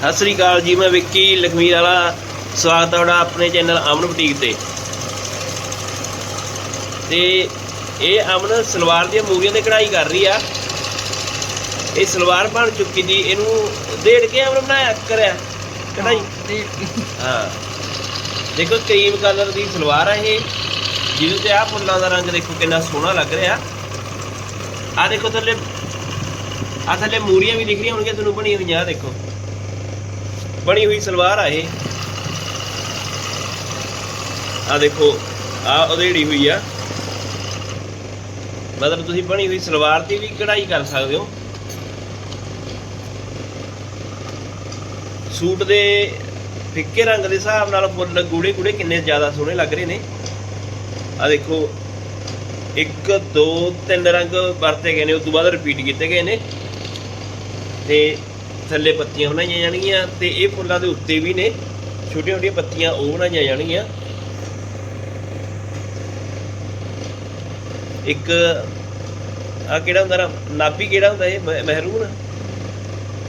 ਸਤਿ ਸ੍ਰੀ ਅਕਾਲ ਜੀ ਮੈਂ ਵਿੱਕੀ ਲਖਮੀਰ ਵਾਲਾ। ਸਵਾਗਤ ਹੈ ਤੁਹਾਡਾ ਆਪਣੇ ਚੈਨਲ ਅਮਨ ਬੁਟੀਕ ਤੇ। ਤੇ ਇਹ ਅਮਨ ਸਲਵਾਰ ਦੀਆਂ ਮੂਰੀਆਂ ਤੇ ਕਢਾਈ ਕਰ ਰਹੀ ਆ। ਇਹ ਸਲਵਾਰ ਬਣ ਚੁੱਕੀ ਜੀ ਇਹਨੂੰ ਡੇਢ ਕੇ ਅਮਨ ਬਣਾਇਆ ਕਰਿਆ। ਕਢਾਈ। ਹਾਂ ਦੇਖੋ ਕਰੀਮ ਕਲਰ ਦੀ ਸਲਵਾਰ ਆ ਇਹ। ਜਿਹਦੇ ਤੇ ਆ ਫੁੱਲਾਂ ਦਾ ਰੰਗ ਦੇਖੋ ਕਿੰਨਾ ਸੋਹਣਾ ਲੱਗ ਰਿਹਾ। ਆ ਦੇਖੋ ਥੱਲੇ ਆ ਥੱਲੇ ਮੂਰੀਆਂ ਵੀ ਦਿਖ ਰਹੀਆਂ ਹੋਣਗੀਆਂ ਤੁਹਾਨੂੰ ਬਣੀ ਹੋਈਆਂ ਆ ਦੇਖੋ। ਬਣੀ ਹੋਈ ਸਲਵਾਰ ਆ ਇਹ। ਆ ਦੇਖੋ ਆ ਉਧੇੜੀ ਹੋਈ ਆ। ਮਤਲਬ ਤੁਸੀਂ ਬਣੀ ਹੋਈ ਸਲਵਾਰ ਤੇ ਵੀ ਕਢਾਈ ਕਰ ਸਕਦੇ ਹੋ। ਸੂਟ ਦੇ ਫਿੱਕੇ ਰੰਗ ਦੇ ਹਿਸਾਬ ਨਾਲ ਫੁੱਲ ਗੂੜੇ ਗੂੜੇ ਕਿੰਨੇ ਜ਼ਿਆਦਾ ਸੋਹਣੇ ਲੱਗ ਰਹੇ ਨੇ। ਆ ਦੇਖੋ, ਇੱਕ, ਦੋ, ਤਿੰਨ ਰੰਗ ਵਰਤੇ ਗਏ ਨੇ, ਉਸ ਤੋਂ ਬਾਅਦ ਰਿਪੀਟ ਕੀਤੇ ਗਏ ਨੇ। ਤੇ ਥੱਲੇ ਪੱਤੀਆਂ ਬਣਾਈਆਂ ਜਾਣਗੀਆਂ ਤੇ ਇਹ ਫੁੱਲਾਂ ਦੇ ਉੱਤੇ ਵੀ ਨੇ, ਛੋਟੀਆਂ ਛੋਟੀਆਂ ਪੱਤੀਆਂ ਉਹ ਬਣਾਈਆਂ ਜਾਣਗੀਆਂ। ਇੱਕ ਆ ਕਿਹੜਾ ਹੁੰਦਾ ਨਾ, ਨਾਭੀ ਕਿਹੜਾ ਹੁੰਦਾ ਇਹ? ਮਹਿ- ਮਹਿਰੂਨ?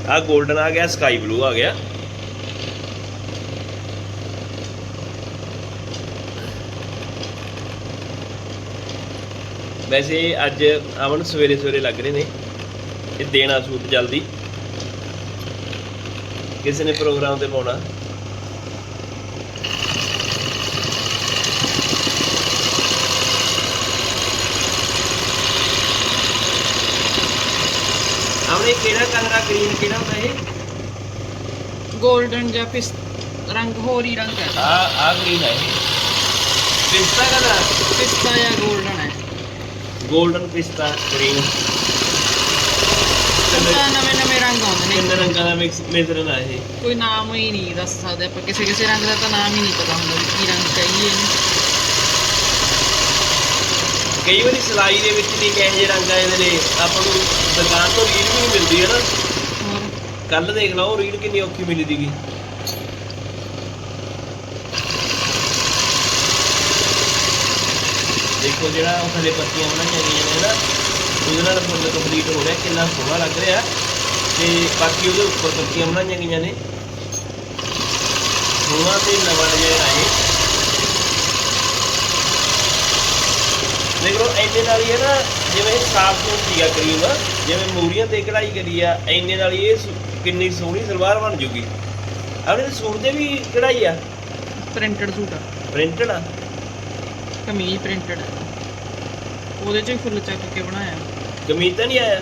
ਆ 골ਡਨ ਆ ਗਿਆ ਸਕਾਈ ਬਲੂ ਆ ਗਿਆ। ਵੈਸੇ ਅੱਜ ਅਮਨ ਸਵੇਰੇ ਸਵੇਰੇ ਲੱਗ ਰਹੇ ਨੇ, ਇਹ ਦੇਣਾ ਸੂਟ ਜਲਦੀ। ਕਿਸੇ ਨੇ ਪ੍ਰੋਗਰਾਮ ਤੇ ਪਾਉਣਾ? ਆਪਣੇ ਕਿਹੜਾ ਕਲਰ ਆ ਗ੍ਰੀਨ ਕਿਹੜਾ ਹੁੰਦਾ ਇਹ? 골ਡਨ ਜਾਂ ਪਿਸ ਰੰਗ ਹੋਰ ਹੀ ਰੰਗ ਹੈ। ਆ ਆ ਗ੍ਰੀਨ ਹੈ ਇਹ। ਪਿਸਤਾ ਕਲਰ? ਪਿਸਤਾ ਜਾਂ 골ਡਨ ਹੈ। 골ਡਨ ਪਿਸਤਾ ਗ੍ਰੀਨ ਤਾਂ ਨਵੇਂ ਨਵੇਂ ਰੰਗ ਆਉਂਦੇ ਕਿੰਨੇ ਨੇ ਰੰਗਾਂ ਦਾ ਮਿਕਸ ਮਿਸ਼ਰਣ ਆ ਇਹ? ਕੋਈ ਨਾਮ ਹੀ ਨਹੀਂ ਦੱਸ ਸਕਦੇ ਆਪਾਂ। ਕਿਸੇ ਕਿਸੇ ਰੰਗ ਦਾ ਤਾਂ ਨਾਮ ਹੀ ਨਹੀਂ ਪਤਾ ਹੁੰਦਾ ਵੀ ਕੀ ਰੰਗ ਚਾਹੀਏ ਇਹਨੂੰ। ਕਈ ਵਾਰੀ ਸਿਲਾਈ ਦੇ ਵਿੱਚ ਨਹੀਂ ਕਿਹੋ ਜਿਹੇ ਰੰਗ ਆ ਜਾਂਦੇ ਨੇ ਆਪਾਂ ਨੂੰ ਦੁਕਾਨ ਤੋਂ ਰੀਡ ਵੀ ਨਹੀਂ ਮਿਲਦੀ ਹੈ ਨਾ? ਹੋਰ? ਕੱਲ ਦੇਖ ਲਓ ਰੀਡ ਕਿੰਨੀ ਔਖੀ ਮਿਲੀ ਦੀਗੀ ਦੇਖੋ ਜਿਹੜਾ ਉਹ ਥੱਲੇ ਪੱਤੀਆਂ ਬਣਾਈਆਂ ਗਈਆਂ ਨੇ ਨਾ। ਉਹਦੇ ਨਾਲ ਫੁੱਲ ਕੰਪਲੀਟ ਹੋ ਰਿਹਾ ਕਿੰਨਾ ਸੋਹਣਾ ਲੱਗ ਰਿਹਾ। ਤੇ ਬਾਕੀ ਉਹਦੇ ਉੱਪਰ ਪੱਤੀਆਂ ਬਣਾਈਆਂ ਗਈਆਂ ਨੇ। ਸੋਹਣਾ ਤੇ ਨਵਾਂ ਡਿਜ਼ਾਈਨ ਆਏ ਦੇਖ ਇੰਨੇ ਨਾਲ ਹੀ ਹੈ ਨਾ ਜਿਵੇਂ ਸਾਫ਼ ਸੂਟ ਸੀਗਾ ਕਰੀਮ ਜਿਵੇਂ ਮੂਰੀਆਂ ਤੇ ਕਢਾਈ ਕਰੀ ਆ ਇੰਨੇ ਨਾਲ ਹੀ ਇਹ ਕਿੰਨੀ ਸੋਹਣੀ ਸਲਵਾਰ ਬਣ ਜੂਗੀ। ਆਪਣੇ ਸੂਟ ਤੇ ਵੀ ਕਢਾਈ ਆ। ਪ੍ਰਿੰਟਡ ਸੂਟ ਆ। ਪ੍ਰਿੰਟਡ ਆ। ਕਮੀਜ਼ ਪ੍ਰਿੰਟਡ ਉਹਦੇ ਚ ਫੁੱਲ ਚੱਕ ਕੇ ਬਣਾਇਆ। ਕਮੀਜ਼ ਤਾਂ ਨਹੀਂ ਆਇਆ।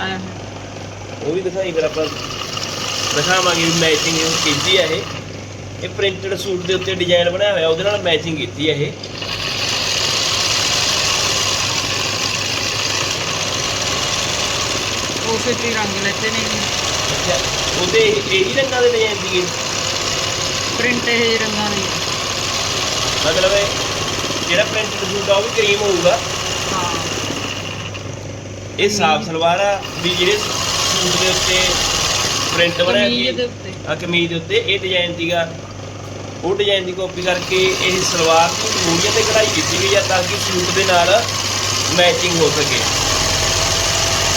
ਆਇਆ। ਹੈ ਉਹ ਵੀ ਦਿਖਾਈ ਫਿਰ ਆਪਾਂ ਦਿਖਾਵਾਂਗੇ ਵੀ ਮੈਚਿੰਗ ਕੀਤੀ ਆ ਇਹ। ਇਹ ਪ੍ਰਿੰਟਡ ਸੂਟ ਦੇ ਉੱਤੇ ਡਿਜ਼ਾਈਨ ਬਣਾਇਆ ਹੋਇਆ ਉਹਦੇ ਨਾਲ ਮੈਚਿੰਗ ਕੀਤੀ ਆ ਇਹ। ਉਸੇ ਤੇ ਰੰਗ ਲੈਤੇ ਨੇ ਅੱਛਾ ਉਹਦੇ ਇਹ- ਰੰਗਾਂ ਦੇ ਡਿਜ਼ਾਈਨ ਸੀਗੇ। ਪ੍ਰਿੰਟ ਇਹ ਜਿਹੇ ਰੰਗਾਂ ਦੇ ਮਤਲਬ ਇਹ ਜਿਹੜਾ ਪ੍ਰਿੰਟਡ ਸੂਟ ਆ ਉਹ ਵੀ ਕਰੀਮ ਹੋਊਗਾ। ਇਹ ਸਾਫ਼ ਸਲਵਾਰ ਆ ਵੀ ਜਿਹੜੇ ਸੂਟ ਦੇ ਉੱਤੇ ਪ੍ਰਿੰਟ ਬਣਿਆ ਕਮੀਜ਼ ਦੇ ਸੀ ਉੱਤੇ। ਆ ਕਮੀਜ਼ ਦੇ ਉੱਤੇ ਇਹ ਡਿਜ਼ਾਈਨ ਸੀਗਾ। ਉਹ ਡਿਜ਼ਾਈਨ ਦੀ ਕਾਪੀ ਕਰਕੇ ਇਹ ਸਲਵਾਰ ਦੀ ਮੂਰੀਆਂ ਤੇ ਕਢਾਈ ਕੀਤੀ ਗਈ ਆ ਤਾਂ ਕਿ ਸੂਟ ਦੇ ਨਾਲ ਮੈਚਿੰਗ ਹੋ ਸਕੇ।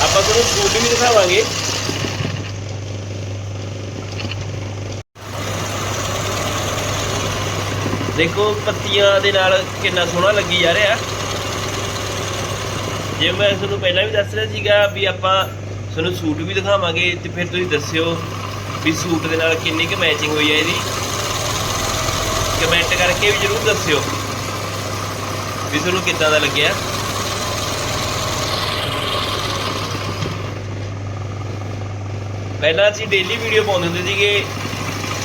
ਆਪਾਂ ਤੁਹਾਨੂੰ ਸੂਟ ਵੀ ਦਿਖਾਵਾਂਗੇ। ਦੇਖੋ ਪੱਤੀਆਂ ਦੇ ਨਾਲ ਕਿੰਨਾ ਸੋਹਣਾ ਲੱਗੀ ਜਾ ਰਿਹਾ। ਜੇ ਮੈਂ ਤੁਹਾਨੂੰ ਪਹਿਲਾਂ ਵੀ ਦੱਸ ਰਿਹਾ ਸੀਗਾ ਵੀ ਆਪਾਂ ਤੁਹਾਨੂੰ ਸੂਟ ਵੀ ਦਿਖਾਵਾਂਗੇ ਤੇ ਫਿਰ ਤੁਸੀਂ ਦੱਸਿਓ ਵੀ ਸੂਟ ਦੇ ਨਾਲ ਕਿੰਨੀ ਕੁ ਮੈਚਿੰਗ ਹੋਈ ਹੈ ਇਹਦੀ। ਕਮੈਂਟ ਕਰਕੇ ਵੀ ਜਰੂਰ ਦੱਸਿਓ ਵੀ ਤੁਹਾਨੂੰ ਕਿੱਦਾਂ ਦਾ ਲੱਗਿਆ। ਪਹਿਲਾਂ ਅਸੀਂ ਡੇਲੀ ਵੀਡੀਓ ਪਾਉਂਦੇ ਹੁੰਦੇ ਸੀਗੇ।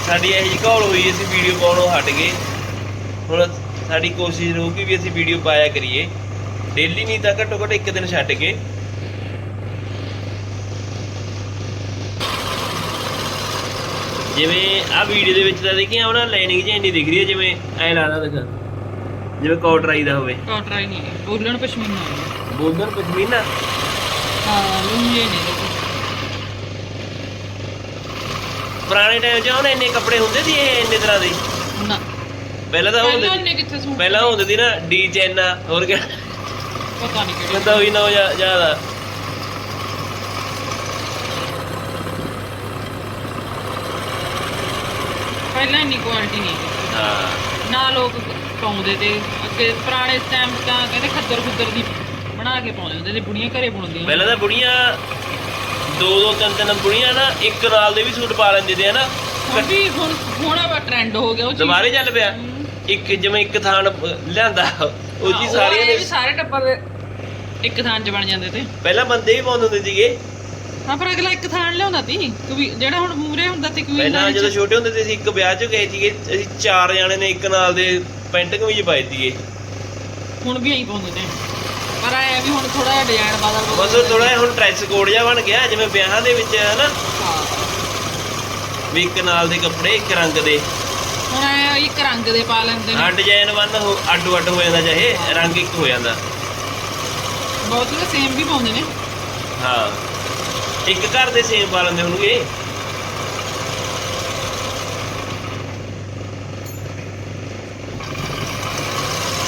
ਸਾਡੀ ਇਹੋ ਜਿਹੀ ਘੋਲ ਹੋਈ, ਅਸੀਂ ਵੀਡੀਓ ਪਾਉਣੋਂ ਹਟ ਗਏ। ਹੁਣ ਸਾਡੀ ਕੋਸ਼ਿਸ਼ ਰਹੂਗੀ ਵੀ ਅਸੀਂ ਵੀਡੀਓ ਪਾਇਆ ਕਰੀਏ। ਡੇਲੀ ਨਹੀਂ ਤਾਂ ਘੱਟੋ ਘੱਟ ਇੱਕ ਦਿਨ ਛੱਡ ਕੇ। ਜਿਵੇਂ ਆ ਵੀਡੀਓ ਦੇ ਵਿੱਚ ਤਾਂ ਦੇਖੀ ਆਉਣਾ ਲਾਈਨਿੰਗ ਜਿਹੀ ਇੰਨੀ ਦਿਖ ਰਹੀ ਹੈ ਜਿਵੇਂ ਐ ਲਾਣਾ ਦਿਖਾ। ਜਿਵੇਂ ਕੋਟਰਾਈ ਦਾ ਹੋਵੇ। ਕਾਟਰਾ ਹੀ ਨਹੀਂ ਬੋਲਣ ਪਸ਼ਮੀਨਾ ਬੋਲਣ ਪਸ਼ਮੀਨਾ ਹਾਂ ਲੂੰਗੇ ਨਹੀਂ ਪੁਰਾਣੇ ਟਾਈਮ 'ਚ ਉਹਨੇ ਇੰਨੇ ਕੱਪੜੇ ਹੁੰਦੇ ਸੀ ਇਹ ਇੰਨੇ ਤਰ੍ਹਾਂ ਦੇ? ਨਾ। ਪਹਿਲਾਂ ਤਾਂ ਹੁੰਦੇ ਪਹਿਲਾਂ ਹੁੰਦੇ ਸੀ ਨਾ ਡੀ ਚੈਨਾ ਹੋਰ ਕਿਆ। ਪਤਾ ਨਹੀਂ ਕਿਹੜੇ ਨਾ ਜ਼ਿਆਦਾ ਪਹਿਲਾਂ ਇੰਨੀ ਕੁਆਲਿਟੀ ਨਹੀਂ ਸੀ। ਹਾਂ ਨਾ ਲੋਕ ਪਾਉਂਦੇ ਤੇ ਅੱਗੇ ਪੁਰਾਣੇ ਟਾਈਮ ਤਾਂ ਕਹਿੰਦੇ ਖੱਦਰ ਖੁੱਦਰ ਦੀ ਬਣਾ ਕੇ ਪਾਉਂਦੇ ਹੁੰਦੇ ਤੇ ਬੁੜੀਆਂ ਘਰੇ ਪਾਉਂਦੀਆਂ ਪਹਿਲਾਂ ਤਾਂ ਬੁੜੀਆਂ ਦੋ ਦੋ ਤਿੰਨ ਤਿੰਨ ਬੁੜੀਆਂ ਨਾ ਇੱਕ ਨਾਲ ਦੇ ਵੀ ਸੂਟ ਪਾ ਲੈਂਦੇ ਤੇ ਹਨਾ ਹੁਣ ਵੀ ਹੁਣ ਹੁਣ ਆ ਟ੍ਰੈਂਡ ਹੋ ਗਿਆ ਉਹ ਚੀਜ਼ ਦੁਬਾਰੇ ਚੱਲ ਪਿਆ ਹਮ। ਇੱਕ ਜਿਵੇਂ ਇੱਕ ਥਾਨ ਲਿਆਂਦਾ ਉਹ ਜੀ ਸਾਰੀਆਂ ਨੇ ਸਾਰੇ ਟੱਬਰ ਇੱਕ ਥਾਂ 'ਚ ਬਣ ਜਾਂਦੇ ਤੇ। ਪਹਿਲਾਂ ਬੰਦੇ ਵੀ ਪਾਉਂਦੇ ਹੁੰਦੇ ਸੀਗੇ। ਹਾਂ ਪਰ ਅਗਲਾ ਇੱਕ ਥਾਂ ਲਿਆਉਂਦਾ ਤੀ ਕੋਈ ਜਿਹੜਾ ਹੁਣ ਮੂਰੇ ਹੁੰਦਾ ਤੇ ਕੋਈ ਪਹਿਲਾਂ ਜਦੋਂ ਛੋਟੇ ਹੁੰਦੇ ਸੀ ਅਸੀਂ ਇੱਕ ਵਿਆਹ 'ਚ ਗਏ ਸੀਗੇ ਅਸੀਂ ਚਾਰ ਜਾਣੇ ਨੇ ਇੱਕ ਨਾਲ ਦੇ ਪੈਂਟ ਕਮੀਜ਼ ਪਾਈ ਸੀਗੇ। ਹੁਣ ਵੀ ਐਂ ਪਾਉਂਦੇ ਨੇ। ਪਰ ਆਇਆ ਵੀ ਹੁਣ ਥੋੜਾ ਜਿਹਾ ਡਿਜ਼ਾਈਨ ਬਦਲ ਬਸ ਥੋੜਾ ਜਿਹਾ ਹੁਣ ਡਰੈਸ ਕੋਡ ਜਿਹਾ ਬਣ ਗਿਆ ਜਿਵੇਂ ਵਿਆਹਾਂ ਦੇ ਵਿੱਚ ਹਾਂ। ਵੀ ਇੱਕ ਨਾਲ ਦੇ ਕੱਪੜੇ ਇੱਕ ਰੰਗ ਦੇ। ਹੁਣ ਆਇਆ ਇੱਕ ਰੰਗ ਦੇ ਪਾ ਲੈਂਦੇ ਹਾਂ ਨੇ ਡਿਜ਼ਾਈਨ ਵਨ ਅੱਡੋ ਅੱਡ ਹੋ ਜਾਂਦਾ ਚਾਹੇ ਰੰਗ ਇੱਕ ਹੋ ਜਾਂਦਾ। ਬਹੁਤ ਲੋਕ ਸੇਮ ਵੀ ਪਾਉਂਦੇ ਨੇ। ਹਾਂ। ਇੱਕ ਘਰ ਦੇ ਸੇਮ ਪਾ ਲੈਂਦੇ ਹੋਣਗੇ।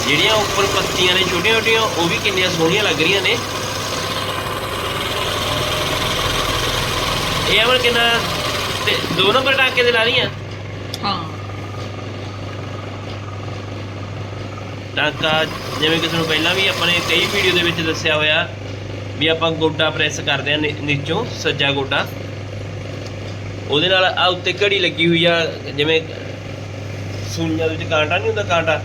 ਜਿਹੜੀਆਂ ਉੱਪਰ ਪੱਤੀਆਂ ਨੇ ਛੋਟੀਆਂ ਛੋਟੀਆਂ ਉਹ ਵੀ ਕਿੰਨੀਆਂ ਸੋਹਣੀਆਂ ਲੱਗ ਰਹੀਆਂ ਨੇ। ਇਹ ਅਮਰ ਕਿੰਨਾ? ਦੋ ਨੰਬਰ ਟਾਂਕੇ ਦੇ ਲਾ ਰਹੀਆਂ? ਹਾਂ। ਟਾਂਕਾ ਜਿਵੇਂ ਕਿ ਤੁਹਾਨੂੰ ਪਹਿਲਾਂ ਵੀ ਆਪਾਂ ਨੇ ਕਈ ਵੀਡੀਓ ਦੇ ਵਿੱਚ ਦੱਸਿਆ ਹੋਇਆ ਵੀ ਆਪਾਂ ਗੋਡਾ ਪ੍ਰੈਸ ਕਰਦੇ ਆ ਨੀਚੋਂ, ਸੱਜਾ ਗੋਡਾ। ਉਹਦੇ ਨਾਲ ਆ ਉੱਤੇ ਘੜੀ ਲੱਗੀ ਹੋਈ ਆ, ਜਿਵੇਂ ਸੂਈਆਂ ਦੇ ਵਿੱਚ ਕਾਂਟਾ ਨਹੀਂ ਹੁੰਦਾ ਕਾਂਟਾ,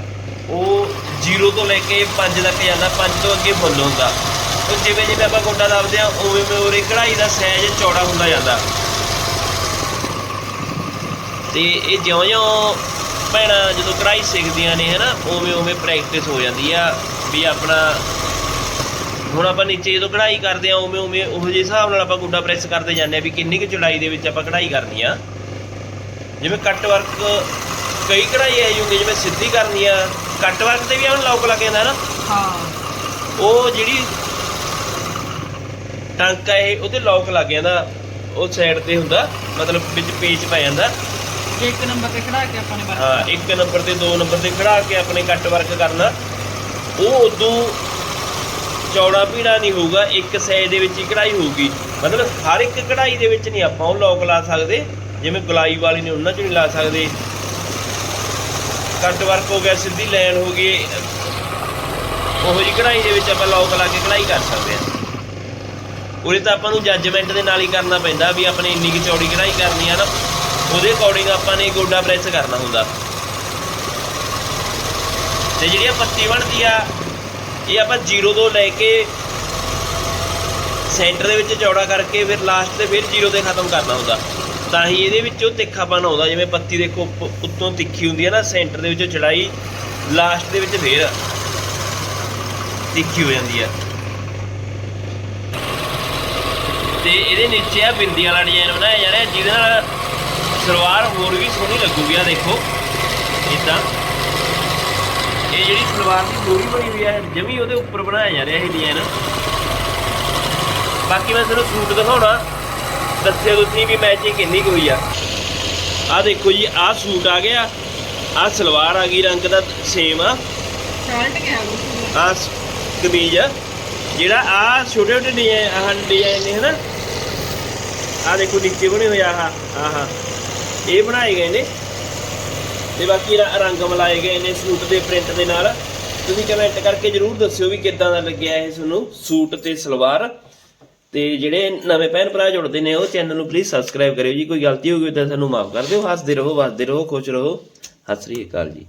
ਉਹ 0 ਤੋਂ ਲੈ ਕੇ 5 ਤੱਕ ਜਾਂਦਾ 5 ਤੋਂ ਅੱਗੇ ਫੁੱਲ ਹੁੰਦਾ। ਉਹ ਜਿਵੇਂ ਜਿਵੇਂ ਆਪਾਂ ਗੋਡਾ ਦੱਬਦੇ ਆ, ਉਵੇਂ ਉਵੇਂ ਉਹਦੇ ਕਢਾਈ ਦਾ ਸਾਈਜ਼ ਚੌੜਾ ਹੁੰਦਾ ਜਾਂਦਾ। ਤੇ ਇਹ ਜਿਉਂ-ਜਿਉਂ ਭੈਣਾਂ ਜਦੋਂ ਕਢਾਈ ਸਿੱਖਦੀਆਂ ਨੇ ਹਨਾ ਉਵੇਂ ਉਵੇਂ ਪ੍ਰੈਕਟਿਸ ਹੋ ਜਾਂਦੀ ਆ ਵੀ ਆਪਣਾ ਹੁਣ ਆਪਾਂ ਨੀਚੇ ਜਦੋਂ ਕਢਾਈ ਕਰਦੇ ਆ ਉਵੇਂ ਉਵੇਂ ਉਹੋ ਜਿਹੇ ਹਿਸਾਬ ਨਾਲ ਆਪਾਂ ਗੁੱਡਾ ਪ੍ਰੈਸ ਕਰਦੇ ਜਾਂਦੇ ਆ ਵੀ ਕਿੰਨੀ ਕੁ ਚੌੜਾਈ ਦੇ ਵਿੱਚ ਆਪਾਂ ਕਢਾਈ ਕਰਨੀ ਆ। ਜਿਵੇਂ ਕੱਟ ਵਰਕ ਕਈ ਕਢਾਈ ਆਈ ਹੁੰਦੀ ਜਿਵੇਂ ਸਿੱਧੀ ਕਰਨੀ ਆ ਕੱਟ ਵਰਕ ਤੇ ਵੀ ਹੁਣ ਲੋਕ ਲੱਗ ਜਾਂਦਾ ਨਾ ਹਾਂ। ਉਹ ਜਿਹੜੀ ਟਾਂਕਾ ਇਹ ਉਹਤੇ ਲੋਕ ਲੱਗ ਜਾਂਦਾ ਉਹ ਸਾਈਡ ਤੇ ਹੁੰਦਾ ਮਤਲਬ ਵਿੱਚ ਪੇਚ ਪੈ ਜਾਂਦਾ। ਇੱਕ ਨੰਬਰ ਤੇ ਖੜਾ ਕੇ ਆਪਾਂ ਨੇ ਵਰਤ ਹਾਂ, ਇੱਕ ਨੰਬਰ ਤੇ, ਦੋ ਨੰਬਰ ਤੇ ਖੜਾ ਕੇ ਆਪਣੇ ਕੱਟ ਵਰਕ ਕਰਨਾ। ਉਹ ਉਦੋਂ ਚੌੜਾ ਪੀੜਾ ਨਹੀਂ ਹੋਊਗਾ, ਇੱਕ ਸਾਈਜ਼ ਦੇ ਵਿੱਚ ਹੀ ਕਢਾਈ ਹੋਊਗੀ। ਮਤਲਬ ਹਰ ਇੱਕ ਕਢਾਈ ਦੇ ਵਿੱਚ ਨਹੀਂ ਆਪਾਂ ਉਹ ਲੋਕ ਲਾ ਸਕਦੇ, ਜਿਵੇਂ ਗੁਲਾਈ ਵਾਲੀ ਨੇ ਉਹਨਾਂ 'ਚ ਨਹੀਂ ਲਾ ਸਕਦੇ। ਕੱਟ ਵਰਕ ਹੋ ਗਿਆ, ਸਿੱਧੀ ਲਾਈਨ ਹੋ ਗਈ, ਉਹੋ ਜੀ ਕਢਾਈ ਦੇ ਵਿੱਚ ਆਪਾਂ ਲੋਕ ਲਾ ਕੇ ਕਢਾਈ ਕਰ ਸਕਦੇ ਹਾਂ। ਉਹਦੇ ਤਾਂ ਆਪਾਂ ਨੂੰ ਜੱਜਮੈਂਟ ਦੇ ਨਾਲ ਹੀ ਕਰਨਾ ਪੈਂਦਾ ਵੀ ਆਪਣੇ ਇੰਨੀ ਕਿ ਚੌੜੀ ਕਢਾਈ ਕਰਨੀ ਆ ਨਾ। ਉਹਦੇ ਅਕੋਰਡਿੰਗ ਆਪਾਂ ਨੇ ਗੋਡਾ ਪ੍ਰੈਸ ਕਰਨਾ ਹੁੰਦਾ। ਤੇ ਜਿਹੜੀ ਆ ਪੱਤੀ ਬਣਦੀ ਆ, ਇਹ ਆਪਾਂ 0 ਤੋਂ ਲੈ ਕੇ ਸੈਂਟਰ ਦੇ ਵਿੱਚ ਚੌੜਾ ਕਰਕੇ ਫਿਰ ਲਾਸਟ ਤੇ ਫਿਰ 0 ਤੇ ਖਤਮ ਕਰਨਾ ਹੁੰਦਾ। ਤਾਂ ਹੀ ਇਹਦੇ ਵਿੱਚੋਂ ਤਿੱਖਾਪਨ ਆਉਂਦਾ, ਜਿਵੇਂ ਪੱਤੀ ਦੇਖੋ ਉੱਪ- ਉੱਤੋਂ ਤਿੱਖੀ ਹੁੰਦੀ ਹੈ ਨਾ ਸੈਂਟਰ ਦੇ ਵਿੱਚੋਂ ਚੜਾਈ ਲਾਸਟ ਦੇ ਵਿੱਚ ਫੇਰ ਤਿੱਖੀ ਹੋ ਜਾਂਦੀ ਆ। ਤੇ ਇਹਦੇ ਨੀਚੇ ਆ ਬਿੰਦੀਆਂ ਵਾਲਾ ਡਿਜ਼ਾਈਨ ਬਣਾਇਆ ਜਾ ਰਿਹਾ, ਜਿਹਦੇ ਨਾਲ ਸਲਵਾਰ ਹੋਰ ਵੀ ਸੋਹਣੀ ਲੱਗੂਗੀ ਆ ਦੇਖੋ। ਇਦਾਂ। ਇਹ ਜਿਹੜੀ ਸਲਵਾਰ ਦੀ ਮੂਰੀ ਬਣੀ ਹੋਈ ਹੈ ਜਮੀ ਉਹਦੇ ਉੱਪਰ ਬਣਾਇਆ ਜਾ ਰਿਹਾ ਇਹ ਡਿਜ਼ਾਈਨ ਬਾਕੀ ਮੈਂ ਤੁਹਾਨੂੰ ਸੂਟ ਦਿਖਾਉਣਾ। ਦੱਸਿਓ ਤੁਸੀਂ ਵੀ ਮੈਚਿੰਗ ਕਿੰਨੀ ਕੁ ਹੋਈ ਆ। ਆ ਦੇਖੋ ਜੀ ਆ ਸੂਟ ਆ ਗਿਆ। ਆ ਸਲਵਾਰ ਆ ਗਈ ਰੰਗ ਦਾ ਸੇਮ ਆ। ਸ਼ਰਟ ਕਿਹਾ ਆ ਕਮੀਜ਼ ਆ। ਜਿਹੜਾ ਆ ਛੋਟੇ ਛੋਟੇ ਡਿਜ਼ਾਈਨ ਆਹ ਡਿਜ਼ਾਈਨ ਨੇ ਹਨਾ? ਆ ਦੇਖੋ ਨੀਚੇ ਬਣੇ ਹੋਏ ਆਹ ਆਹ। ਇਹ ਬਣਾਏ ਗਏ ਨੇ ਤੇ ਬਾਕੀ ਰੰਗ ਮਿਲਾਏ ਗਏ ਨੇ ਸੂਟ ਦੇ ਪ੍ਰਿੰਟ ਦੇ ਨਾਲ। ਤੁਸੀਂ ਕਮੈਂਟ ਕਰਕੇ ਜਰੂਰ ਦੱਸਿਓ ਵੀ ਕਿੱਦਾਂ ਦਾ ਲੱਗਿਆ ਇਹ ਤੁਹਾਨੂੰ ਸੂਟ ਤੇ ਸਲਵਾਰ। ਤੇ ਜਿਹੜੇ ਨਵੇਂ ਭੈਣ ਭਰਾ ਜੁੜਦੇ ਨੇ ਉਹ ਚੈਨਲ ਨੂੰ ਪਲੀਜ਼ ਸਬਸਕ੍ਰਾਈਬ ਕਰਿਓ ਜੀ। ਕੋਈ ਗਲਤੀ ਹੋ ਗਈ ਤਾਂ ਸਾਨੂੰ ਮਾਫ ਕਰ ਦਿਓ। ਹੱਸਦੇ ਰਹੋ, ਵੱਸਦੇ ਰਹੋ, ਖੁਸ਼ ਰਹੋ। ਸਤਿ ਸ੍ਰੀ ਅਕਾਲ ਜੀ।